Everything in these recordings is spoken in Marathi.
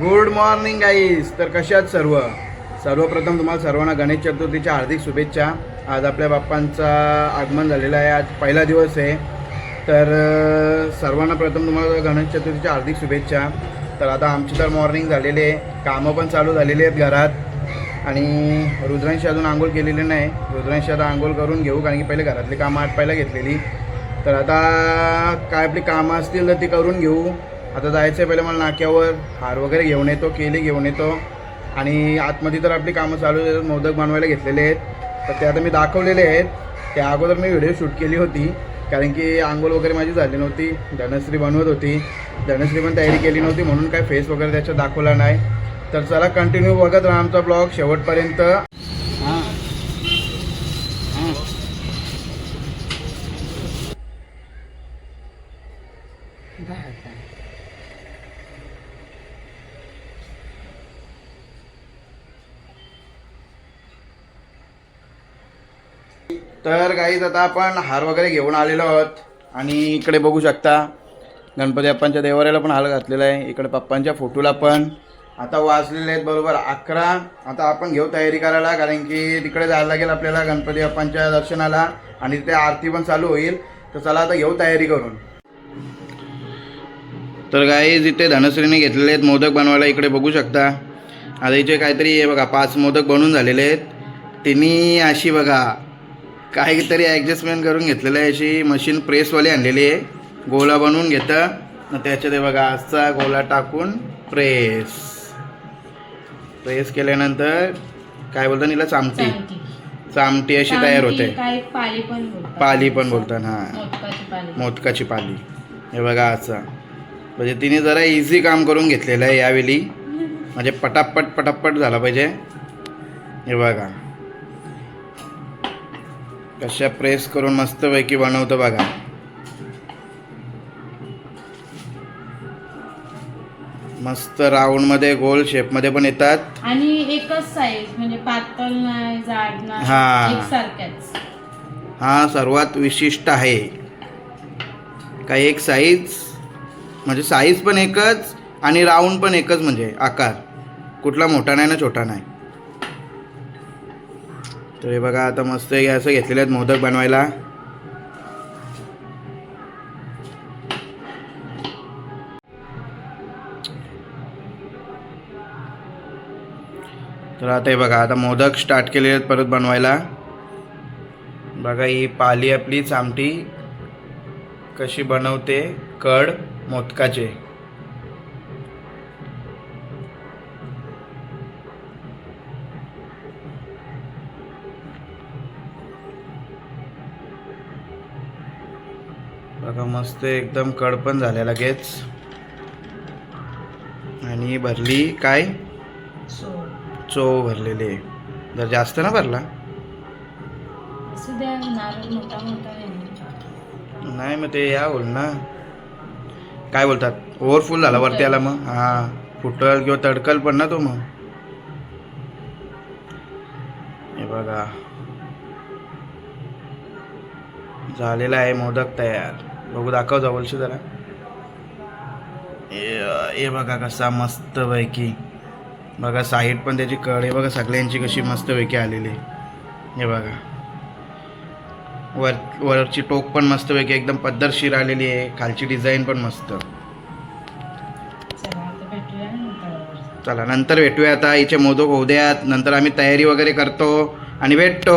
गुड मॉर्निंग आईस तर कशात सर्व? सर्वप्रथम तुम्हाला सर्वांना गणेश चतुर्थीच्या हार्दिक शुभेच्छा. आज आपल्या बाप्पांचा आगमन झालेलं आहे. आज पहिला दिवस आहे. तर सर्वांना प्रथम तुम्हाला गणेश चतुर्थीच्या हार्दिक शुभेच्छा. तर आता आमची तर मॉर्निंग झालेली आहे. कामं पण चालू झालेली आहेत घरात. आणि रुद्रांशी अजून आंघोळ केलेली नाही. रुद्रांशी आता आंघोळ करून घेऊ कारण की पहिले घरातली कामं आटपायला घेतलेली. तर आता काय आपली कामं असतील तर ती करून घेऊ. आता जायचं आहे पहिले मला नाक्यावर हार वगैरे घेऊन येतो केली घेऊन येतो. आणि आतमध्ये तर आपली कामं चालू आहेत मोदक बनवायला घेतलेले आहेत. तर ते आता मी दाखवलेले आहेत. त्या अगोदर मी व्हिडिओ शूट केली होती कारण की आंघोळ वगैरे माझी झाली नव्हती. धनश्री बनवत होती. धनश्री पण तयारी केली नव्हती म्हणून काय फेस वगैरे त्याच्यात दाखवला नाही. तर चला कंटिन्यू बघत राहा आमचा ब्लॉग शेवटपर्यंत. तर काहीच आता आपण हार वगैरे घेऊन आलेलो आहोत. आणि इकडे बघू शकता गणपती अप्पांच्या देवाऱ्याला पण हार घातलेला आहे. इकडे पप्पांच्या फोटोला पण. आता वाजलेले आहेत बरोबर अकरा. आता आपण घेऊ तयारी करायला कारण की तिकडे जायला लागेल आपल्याला गणपती बाप्पांच्या दर्शनाला. आणि तिथे आरती पण चालू होईल. तर चला आता घेऊ तयारी करून. तर काही जिथे धनश्रीने घेतलेले आहेत मोदक बनवायला. इकडे बघू शकता. आता इथे काहीतरी हे बघा पाच मोदक बनून झालेले आहेत. तिन्ही अशी बघा काहीतरी ॲडजस्टमेंट करून घेतलेलं आहे. अशी मशीन प्रेसवाली आणलेली आहे. गोला बनवून घेतं. त्याच्यात हे बघा असा गोला टाकून प्रेस प्रेस केल्यानंतर काय बोलतात तिला चामटी. चामटी. अशी तयार होते. पाली पण बोलतात. हां. मोदकाची पाली. मोदकाची पाली. हे बघा असं म्हणजे तिने जरा इझी काम करून घेतलेलं आहे यावेळी. म्हणजे पटापट पटापट झाला पाहिजे. हे बघा. कशा प्रेस करून मस्तपैकी बनवतं बघा. मस्त राऊंडमध्ये गोल शेपमध्ये पण येतात. आणि एकच साईज म्हणजे पातळ नाही जाड नाही हा. एकसारख्याच. हा सर्वात विशिष्ट आहे. काही एक साईज म्हणजे साईज पण एकच आणि राऊंड पण एकच म्हणजे आकार. कुठला मोठा नाही ना छोटा नाही. तर हे बघा आता मस्त हे असं घेतलेले आहेत मोदक बनवायला. तर आता हे बघा आता मोदक स्टार्ट केलेले आहेत परत बनवायला. बघा ही पाली आपली चामटी कशी बनवते कड मोदकाचे. बघा मस्त एकदम कड पण झाल्या लगेच. आणि भरली काय? चो भरलेली आहे. जर जास्त ना भरला. नाही. मग ते या बोल ना. काय बोलतात? ओव्हरफुल झाला वरती आला मग? हां. फुटल किंवा तडकल पण ना तो मग. हे बघा. झालेला आहे मोदक तयार. बघू दाखव जवळशी जरा हे- हे बघा कसा मस्त पैकी बघा साईड पण त्याची कड आहे बघा सगळ्यांची कशी मस्त पैकी आलेली आहे. हे बघा वर वरची टोक पण मस्तपैकी एकदम पद्धतशीर आलेली आहे खालची डिझाईन पण मस्त चला नंतर भेटूया आता हिचे मोदक होऊ द्यात नंतर आम्ही तयारी वगैरे करतो आणि भेटतो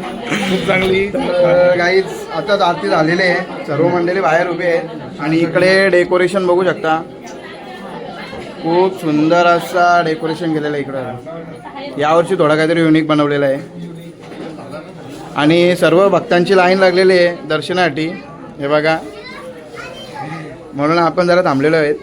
खूप चांगली. गाईज आताच आरती झालेली आहे. सर्व मंडळी बाहेर उभे आहेत. आणि इकडे डेकोरेशन बघू शकता. खूप सुंदर असा डेकोरेशन केलेलं आहे इकडं. यावर्षी थोडा काहीतरी युनिक बनवलेलं आहे. आणि सर्व भक्तांची लाईन लागलेली आहे दर्शनासाठी. हे बघा. म्हणून आपण जरा थांबलेलो आहेत.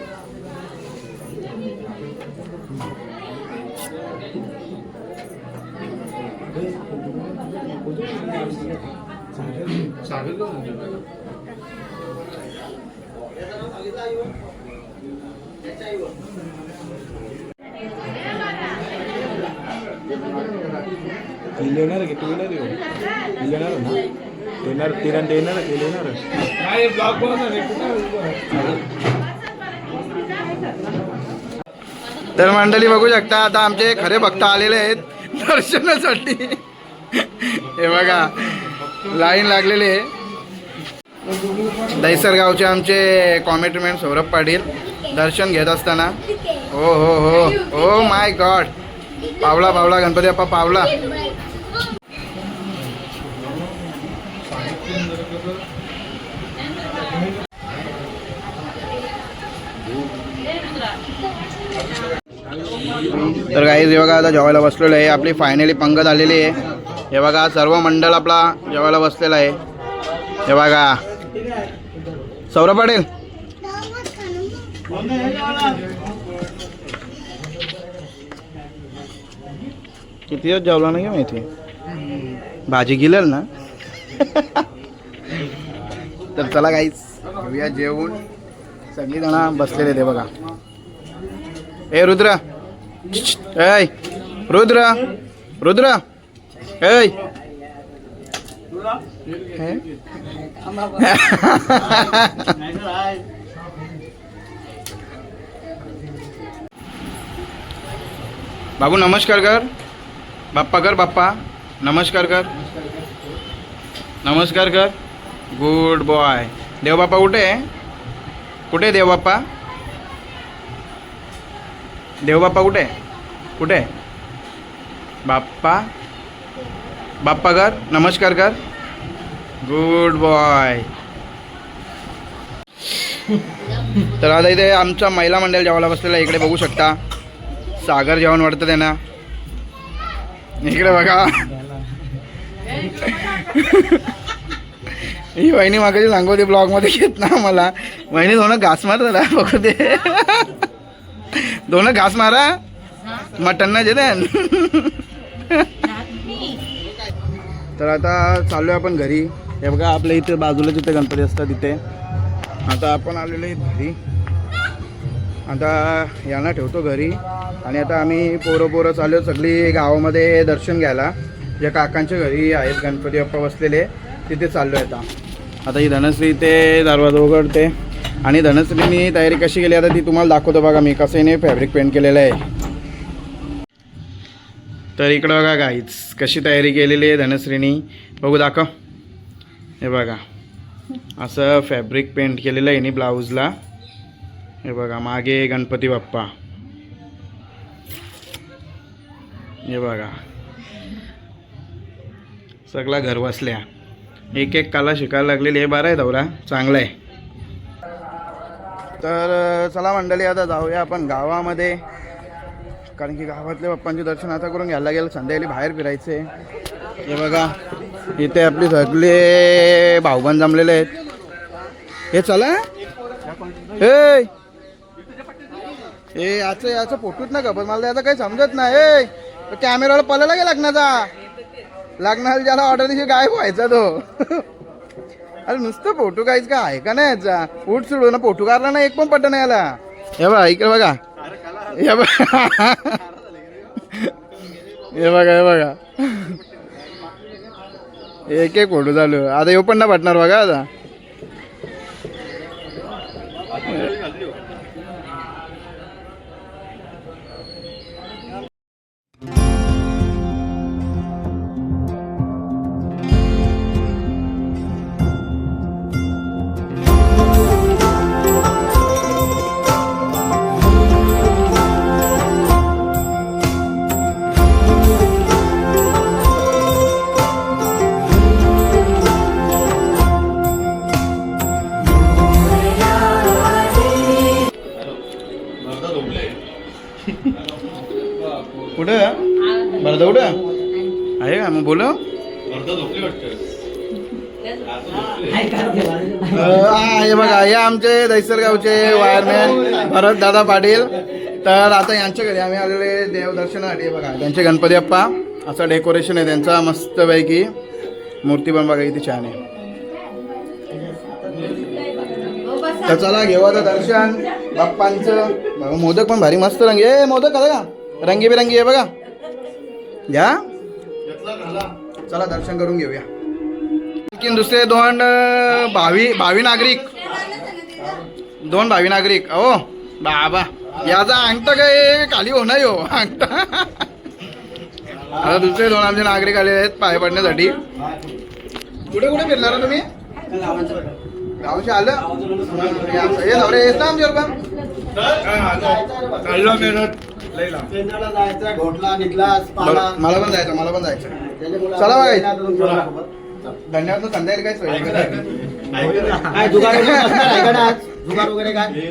येणार की तू येणार येणार ना येणार तिरण येणार येणार काय ब्लॉग? तर मंडळी बघू शकता आता आमचे खरे भक्त आलेले आहेत दर्शनासाठी. हे बघा लाईन लागलेली आहे. दहिसर गावचे आमचे कॉमेंटमॅन सौरभ पाटील दर्शन घेत असताना. हो हो हो. हो माय गॉड पावला पावला गणपती बाप्पा पावला. तर काही हे बघा आता जेवायला बसलेलं आहे. आपली फायनली पंगत आलेली आहे. हे बघा सर्व मंडळ आपला जेवायला बसलेला आहे. हे बघा. सौरभ पाटील. किती दिवस जेवला नाही माहिती? भाजी गेलेल ना? तर चला काहीच घेऊया जेवून. सगळी जण बसलेले ते बघा. ए रुद्र. ऐ रुद्र. रुद्र. ऐ. बाबू नमस्कार कर. बाप्पा कर बाप्पा. नमस्कार कर. नमस्कार कर. गुड बॉय देवबाप्पा कुठे आहे? कुठे आहे देवबाप्पा देवबाप्पा कुठे कुठे बाप्पा? बाप्पा कर. नमस्कार कर. गुड बॉय तर आता इथे आमचा महिला मंडळ जेवायला बसलेला इकडे बघू शकता. सागर जेवण वाटतं त्यांना. इकडे बघा. ही वहिनी मागाची सांगू ब्लॉगमध्ये घेत ना मला वहिनी दोन घास मार जरा बघू दे. दोन घास मारा. मटन ना जेते तर आता चालू आहे आपण घरी. हे बघा आपल्या इथे बाजूला जिथे गणपती असतात तिथे. आता आपण आलेलो आहे घरी. आता यांना ठेवतो घरी. आणि आता आम्ही पोरं पोरं चालू सगळी गावामध्ये दर्शन घ्यायला. ज्या काकांच्या घरी आहेत गणपती बाप्पा बसलेले तिथे चाललो आहे आता. आता ही धनश्री ते दरवाजा उघडते. आणि धनश्रीनी तयारी कशी केली आता ती तुम्हाला दाखवतो बघा मी. कसं फॅब्रिक पेंट केलेलं आहे. तर इकडं बघा गाईच कशी तयारी केलेली आहे धनश्रीनी. बघू दाखव. हे बघा. असं फॅब्रिक पेंट केलेलं आहे नी ब्लाऊजला हे बघा मागे गणपती बाप्पा. हे बघा. सगळा घर बसल्या एक एक कला शिकायला लागलेली हे बरं आहे दौरा. चांगला आहे. तर चला मंडळी आता जाऊया आपण गावामध्ये. कारण की गावातल्या बाप्पांचे दर्शन आता करून घ्यायला गेलं संध्याकाळी बाहेर फिरायचे. हे बघा इथे आपले सगळे भाऊबंद जमलेले आहेत. हे चला. हे! ए याचं याचं फोटोच ना पण मला याचं काही समजत नाही. ए कॅमेराला पळायला गे लग्नाचा लग्नाला ज्याला ऑर्डर दिली गायब व्हायचा तो. अरे नुसतं फोटो काहीच का आहे का नाही याचा? उठ सुडू ना फोटो काढला ना एक पण पट्ट नाही याला. हे बघा इकडे बघा. हे बघा. हे बघा हे बघा. एक एक फोटो चालू. आता येऊ पण ना पटणार बघा आता. बरं कुठं? आहे का? मग बोल हे. बघा हे आमचे दहिसर गावचे वायरमॅन भरत दादा पाटील. तर आता यांच्या घरी आम्ही आलेले देवदर्शनासाठी. हे बघा त्यांचे गणपती बाप्पा असं डेकोरेशन आहे त्यांचा मस्तपैकी. मूर्ती पण बघा किती छान आहे. तर चला घेऊ आता दर्शन. बाप्पांचं. मोदक पण भारी मस्त रंगी. ए मोदक आला का रंगीबेरंगी आहे बघा. घ्या चला दर्शन करून घेऊया. आणखीन दुसरे दोन भावी भावी नागरिक. दोन भावी नागरिक. हो बाबा. याचा अंगठा काय खाली होणार हो अंगठा. आता दुसरे दोन आमचे नागरिक आलेले आहेत पाय पडण्यासाठी. कुठे कुठे फिरणार हो तुम्ही? गावचे आलं? या, हे जाऊ रे, येत ना आमच्यावर पण मला पण जायचं मला पण जायचं. चला बघा धन्यवाद मग संध्याकाळी काय सोय?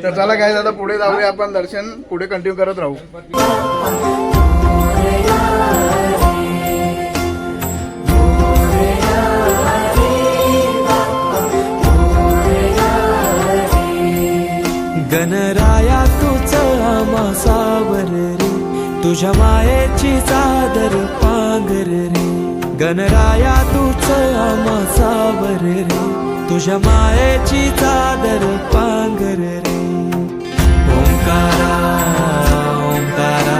तर चला काय आता पुढे जाऊया आपण दर्शन पुढे कंटिन्यू करत राहू. गणराया तुझ आमासावर रे. तुझ्या मायेची चादर पांघर रे. गणराया तुझ आमासावर रे. तुझ्या मायेची चादर पांघर रे. ओंकारा ओंकारा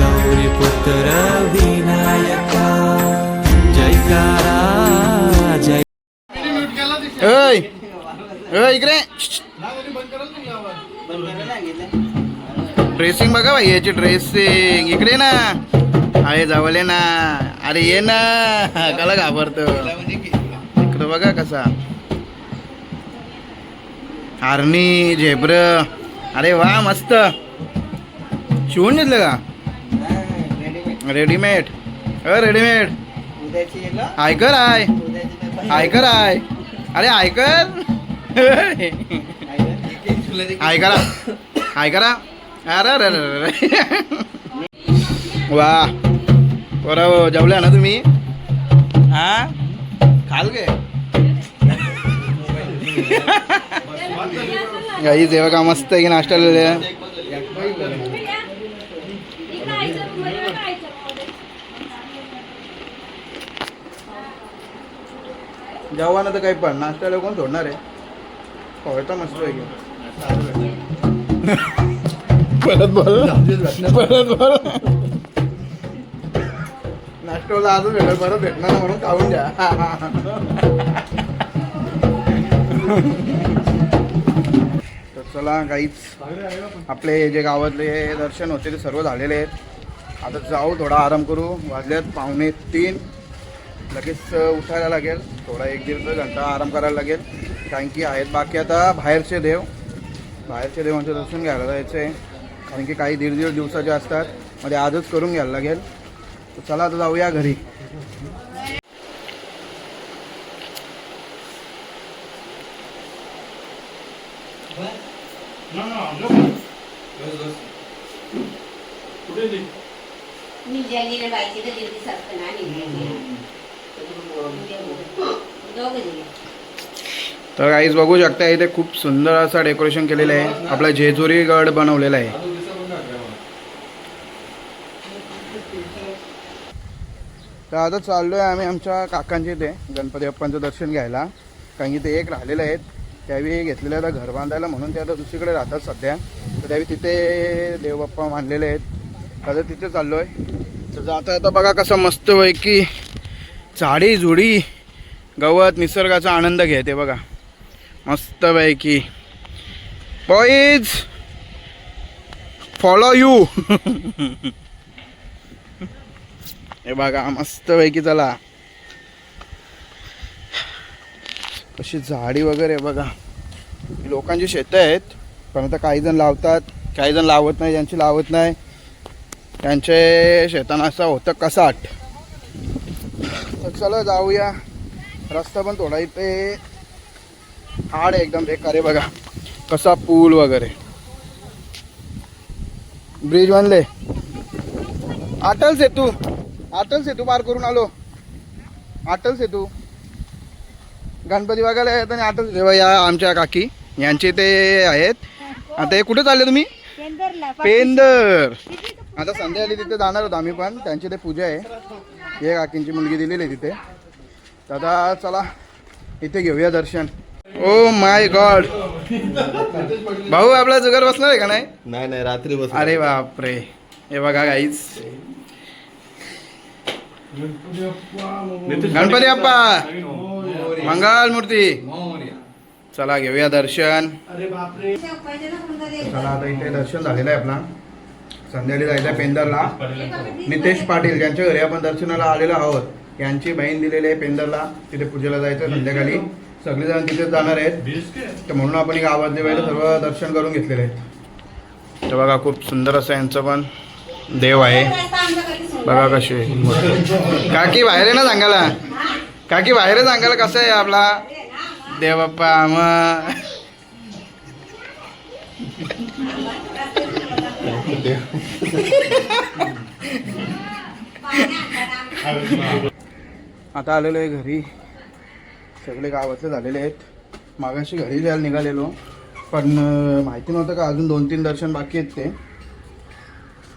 गौरी पुत्र विनायका. जयकारा जय. इकडे. ड्रेसिंग बघा भाई याची ड्रेसिंग इकडे ना. अरे जवळ ना. अरे ये ना. कला घाबरतो. इकडं बघा कसा. आर्नी झेब्र. अरे वा मस्त. शिवून घेतलं का? रेडीमेड अ रेडीमेड आयकर आय. आयकर आय. अरे आयकर. आयकरा. आयकरा अरे अरे अरे वा. बरं जेवल्या ना तुम्ही? हा? खाल गे. गाई जेव्हा का मस्त आहे की नाश्ता ना तर काही पण. नाश्त्याला कोण सोडणार आहे? पोहता मस्त आहे की. परत बोल परत बोल परत भेटणार म्हणून खाऊन द्या तर चला काहीच आपले जे गावातले दर्शन होते ते सर्व झालेले आहेत आता जाऊ थोडा आराम करू वाजल्यात पावणे तीन लगेच उठायला लागेल थोडा एक दीड घंटा आराम करायला लागेल कारण की आहेत बाकी आता बाहेरचे देव बाहेरचे देवांचं दर्शन घ्यायला जायचं आहे कारण की काही दीड दीड दिवसाचे असतात. मध्ये आजच करून घ्यायला लागेल. तर चला आता जाऊया घरी. तर काहीच बघू शकता इथे खूप सुंदर असं डेकोरेशन केलेलं आहे. आपला जेजुरी गड बनवलेला आहे. तर आता चाललो आहे आम्ही आमच्या काकांचे इथे गणपती बाप्पांचं दर्शन घ्यायला. कारण की ते एक राहिलेले आहेत. त्यावेळी घेतलेले आता घर बांधायला म्हणून ते आता दुसरीकडे राहतात सध्या. तर त्यावेळी तिथे देवबाप्पा मानलेले आहेत. आता तिथे चाललो आहे तर जाता आता बघा कसं मस्त की झाडी झुडी गवत निसर्गाचा आनंद घेते बघा. मस्त पैकी. बॉईज फॉलो यू हे बघा मस्त पैकी चला. अशी झाडी वगैरे बघा. लोकांची शेतं आहेत पण आता काही जण लावतात काही जण लावत नाही ज्यांची लावत नाही त्यांचे शेताना असं होतं कसाट. तर चला जाऊया. रस्ता पण थोडा इथे हाड आहे एकदम बेकार आहे बघा. कसा पूल वगैरे. ब्रिज बांधले. अटल सेतू. अटल सेतू पार करून आलो. अटल सेतू. गणपती बघायला येत आणि अटल सेवा या आमच्या काकी. यांचे ते आहेत. आता हे कुठे चालले तुम्ही? पेंदर. आता संध्या आली तिथे जाणार होतो आम्ही पण. त्यांची ते पूजा आहे. हे काकींची मुलगी दिलेली आहे तिथे. तर आता चला इथे घेऊया दर्शन. ओ माय गॉड भाऊ आपला जुगार बसणार आहे का नाही? नाही नाही रात्री बस अरे बापरे. हे बघा गाईच गणपती बाप्पा. मंगल मूर्ती. चला घेऊया दर्शन. चला आता इथे दर्शन झालेलं आहे आपला. संध्याकाळी जायचं आहे पेंदरला. नितेश पाटील ज्यांच्या घरी आपण दर्शनाला आलेलो आहोत यांची बहीण दिलेली आहे पेंदरला. तिथे पूजेला जायचं संध्याकाळी. सगळेजण तिथे जाणार आहेत. तर म्हणून आपण एक आवाज देवायला सर्व दर्शन करून घेतलेले आहेत. तर बघा खूप सुंदर असं यांचं पण. देव आहे. बघा कसे काकी बाहेर आहे ना सांगायला? काकी बाहेर आहे सांगायला कसं आहे आपला? देव बाप्पा मग आता आलेलो आहे घरी. सगळे गावातले झालेले आहेत. मागाशी घरी जायला निघालेलो. पण माहिती नव्हतं का अजून दोन तीन दर्शन बाकी आहेत ते.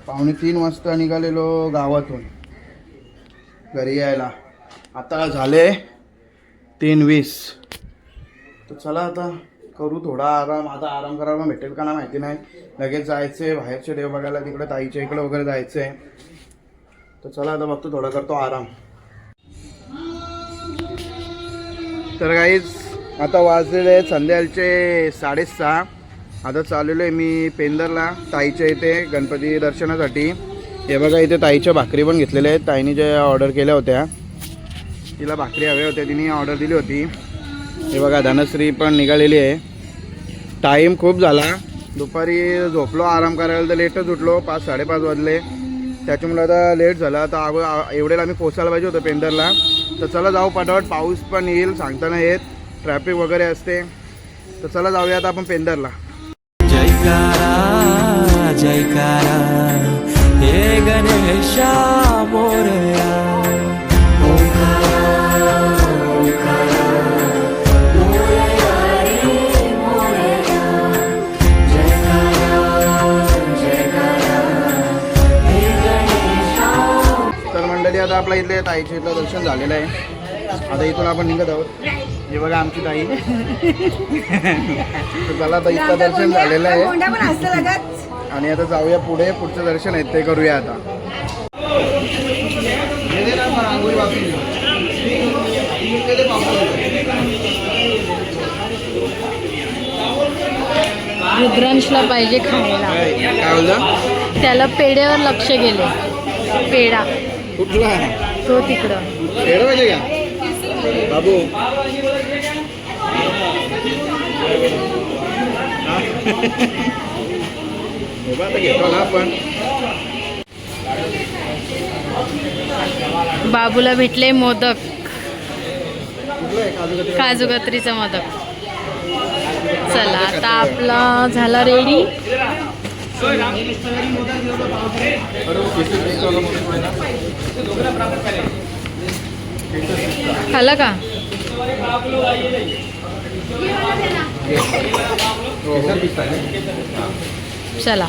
पावणे तीन वाजता निघालेलो गावातून. घरी यायला. आता झाले तीन वीस. तर चला आता करू थोडा आराम. आता आराम करायला भेटेल का ना माहिती नाही. लगेच जायचं आहे बाहेरचे देव बघायला तिकडे ताईच्या इकडे वगैरे जायचं. आहे तर चला आता बघतो थोडा करतो आराम. तर काहीच आता वाजलेले संध्याकाळचे साडेसहा. आता चाललेलो आहे मी पेंदरला ताईच्या इथे गणपती दर्शनासाठी. हे बघा इथे ताईच्या भाकरी पण घेतलेल्या आहेत. ताईने ज्या ऑर्डर केल्या होत्या तिला भाकरी हव्या होत्या तिने ऑर्डर दिली होती. हे बघा धनश्री पण निघालेली आहे. टाईम खूप झाला. दुपारी झोपलो आराम करायला तर लेटच उठलो. पाच साडेपाच वाजले. त्याच्यामुळे आता लेट झाला. आता अगो एवढेला आम्ही पोचायला पाहिजे होतं पेंदरला. तर चला जाऊ पटापट. पाऊस पण येईल सांगताना येत. ट्रॅफिक वगैरे असते. तर चला जाऊया आता आपण पेंदरला. जयकारा जयकारा हे गणेशा मोरया. तर मंडळी आता आपल्या इथले ताईच्या इथलं दर्शन झालेलं आहे. आता इथून आपण निघत आहोत. हे बघा आमची ताई. तर चला आता इथलं दर्शन झालेलं आहे. आणि आता जाऊया पुढे. पुढचं दर्शन आहे ते करूया आता. रुद्रांशला पाहिजे खायला. काय त्याला पेढ्यावर लक्ष गेले. पेढा. कुठला? तो तिकडं. खेळ पाहिजे का? बाबू. हो बाबूला भेटले मोदक. काजू काजू कतरीचा मोदक. चला आता आपला झाला रेडी खाला का? चला.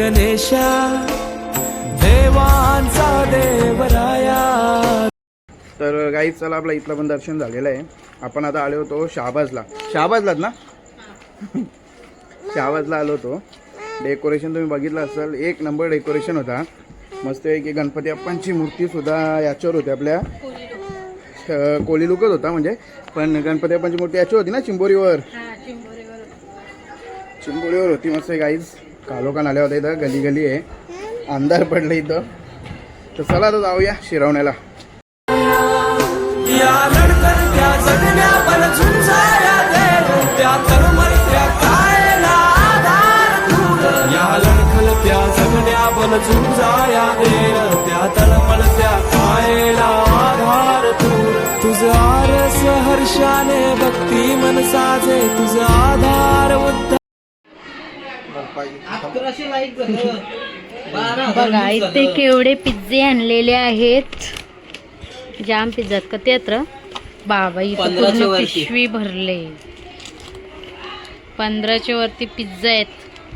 गणेशा देवांचा देवराया. तर गाईच चला आपलं इथलं पण दर्शन झालेलं आहे. आपण आता आलो होतो शहाबाजला. शहाबाजलाच ना? शहाबाजला आलो होतो. डेकोरेशन तुम्ही बघितलं असेल एक नंबर डेकोरेशन होता. मस्त आहे की गणपती बाप्पांची मूर्ती सुद्धा याच्यावर होती आपल्या. कोली लुकच होता म्हणजे. पण गणपती बाप्पांची मूर्ती याच्यावर होती ना चिंबोरीवर? चिंबोरीवर होती. मस्त गाईज कालोखान आल्या होत्या इथं गली गली आहे. अंधार पडलं इथं. तर चला तर जाऊया शिरवण्याला. या बल तुझ आरस हर्षाने भक्ती मन साजे. तुझ बघा इथे केवढे पिझ्झे आणलेले आहेत. जाम पिझ्झात का ते तर बाबा इथं पिशवी भरले. पंधराच्या वरती पिझ्झा आहेत.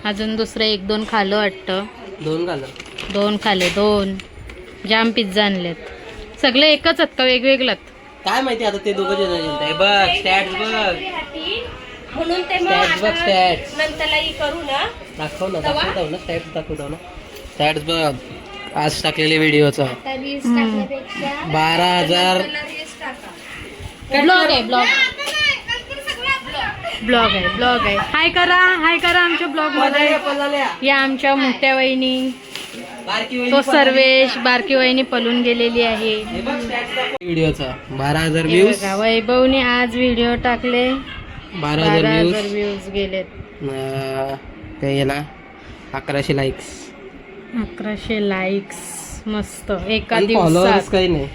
अजून दुसरं एक दोन खालं वाटतं. दोन घाल दोन खाले दोन. जाम पिझ्झा आणलेत. सगळे एकच आहेत का? वेगवेगळ्यात? काय माहिती आता ते दोघं जण बघ स्टॅट बघ. म्हणून ते मग बघ नंतरलाही करू ना. दाखव ना दाखवतो ना स्टॅट्स दाखवतो ना. स्टॅट्स बघ आज टाकलेले व्हिडिओचा. बारा हजार ब्लॉग आहे ब्लॉग ब्लॉग आहे ब्लॉग आहे. हाय करा हाय करा आमच्या ब्लॉगमध्ये. या आमच्या मोठ्या वहिनी. तो सर्वेश बारकी वहिनी पलून गेलेली आहे. व्हिडिओचा. बारा हजार हे व्ह्यूज बघा, वैभवने आज व्हिडिओ टाकले. बारा हजार बारा हजार व्ह्यूज व्ह्यूज गेलेत काय याला अकराशे लाईक्स अकराशे लाईक्स मस्त. एका फॉलोअर्स दिवसात काही नाही.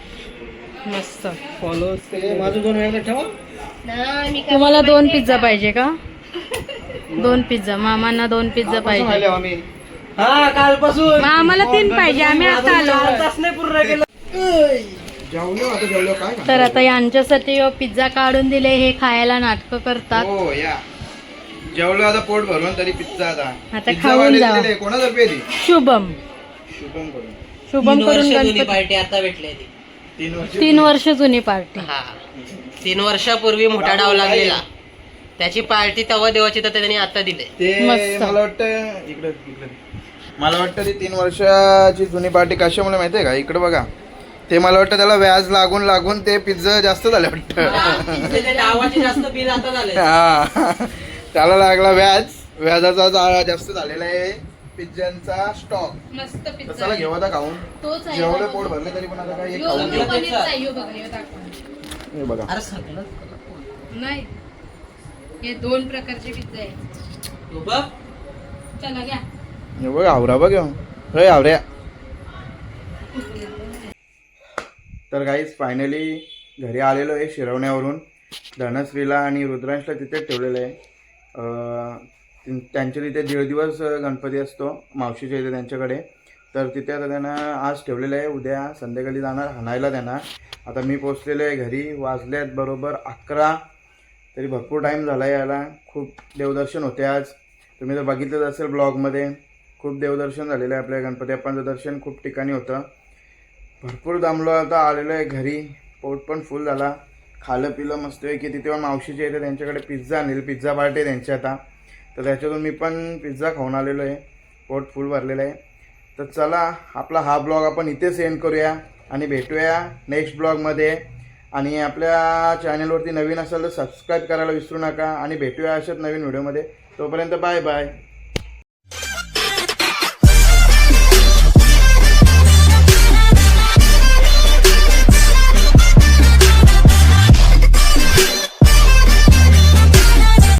मस्त. फॉलोअर्स माझं दोन वेळा ठेवा. तुम्हाला दोन पिझ्झा पाहिजे का? दोन पिझ्झा मामांना दोन पिझ्झा पाहिजे. हा कालपासून. आम्हाला तीन पाहिजे. आम्ही आता आलो. तास नाही पूर्ण केलं. जेवलो आता जेवलो काय तर आता यांच्यासाठी पिझ्झा काढून दिले हे खायला नाटकं करतात. हो या. जेवलो आता पोट भरून तरी पिझ्झा आता. खाऊन जावा. कोणातर्फे शुभम. शुभम करून. शुभम तीन करून वर्ष जुनी गणपती पार्टी आता भेटली तीन वर्ष तीन वर्ष जुनी पार्टी. हा. तीन वर्षापूर्वी मोठा डाव लागलेला. त्याची पार्टी तेव्हा देवाची तर त्यांनी आता दिले. मला वाटतं इकडे इकडे. मला वाटतं ती तीन वर्षाची जुनी पार्टी कशामुळे माहितीये का? इकडे बघा. ते मला वाटतं त्याला व्याज लागून लागून ते पिझ्झा जास्त झाले वाटतं. हा त्याला लागला व्याज. व्याजाचा जास्त झालेला आहे पिझ्झांचा स्टॉक मस्त चला घेऊ आता खाऊन. जेवढे पोट भरले तरी पण आता काय खाऊन घेऊ. हे बघा. नाही. हे दोन प्रकारचे पिझ्झा आहेत बघ. चला घ्या. हे बघ आवरा बघ आवऱ्या. तर काहीच फायनली घरी आलेलो आहे शिरवण्यावरून. धनश्रीला आणि रुद्रांशला तिथे ठेवलेलं आहे. अं, त्यांच्या तिथे दीड दिवस गणपती असतो मावशीच्या इथे त्यांच्याकडे. तर तिथे आता त्यांना आज ठेवलेलं आहे. उद्या संध्याकाळी जाणार हाणायला त्यांना. आता मी पोचलेलो आहे घरी वाजल्यात बरोबर अकरा. तरी भरपूर टाईम झाला आहे याला. खूप देवदर्शन होते आज. तुम्ही जर बघितलंच असेल ब्लॉगमध्ये खूप देवदर्शन झालेलं आहे आपल्या गणपती अप्पांचं दर्शन खूप ठिकाणी होतं. भरपूर दमलो आता आलेलो आहे घरी. पोट पण फुल झाला. खालं पिलं मस्त आहे की तिथे पण मावशीचे येते त्यांच्याकडे पिझ्झा आणेल पिझ्झा पार्टी आहे त्यांची आता. तर त्याच्यातून मी पण पिझ्झा खाऊन आलेलो आहे. पोट फुल भरलेलं आहे. तर चला आपला हा ब्लॉग आपण इथेच सेंड करूया आणि भेटूया नेक्स्ट ब्लॉगमध्ये आणि आपल्या चॅनलवरती नवीन असेल तर सबस्क्राईब करायला विसरू नका आणि भेटूया अशाच नवीन व्हिडिओमध्ये तोपर्यंत बाय बाय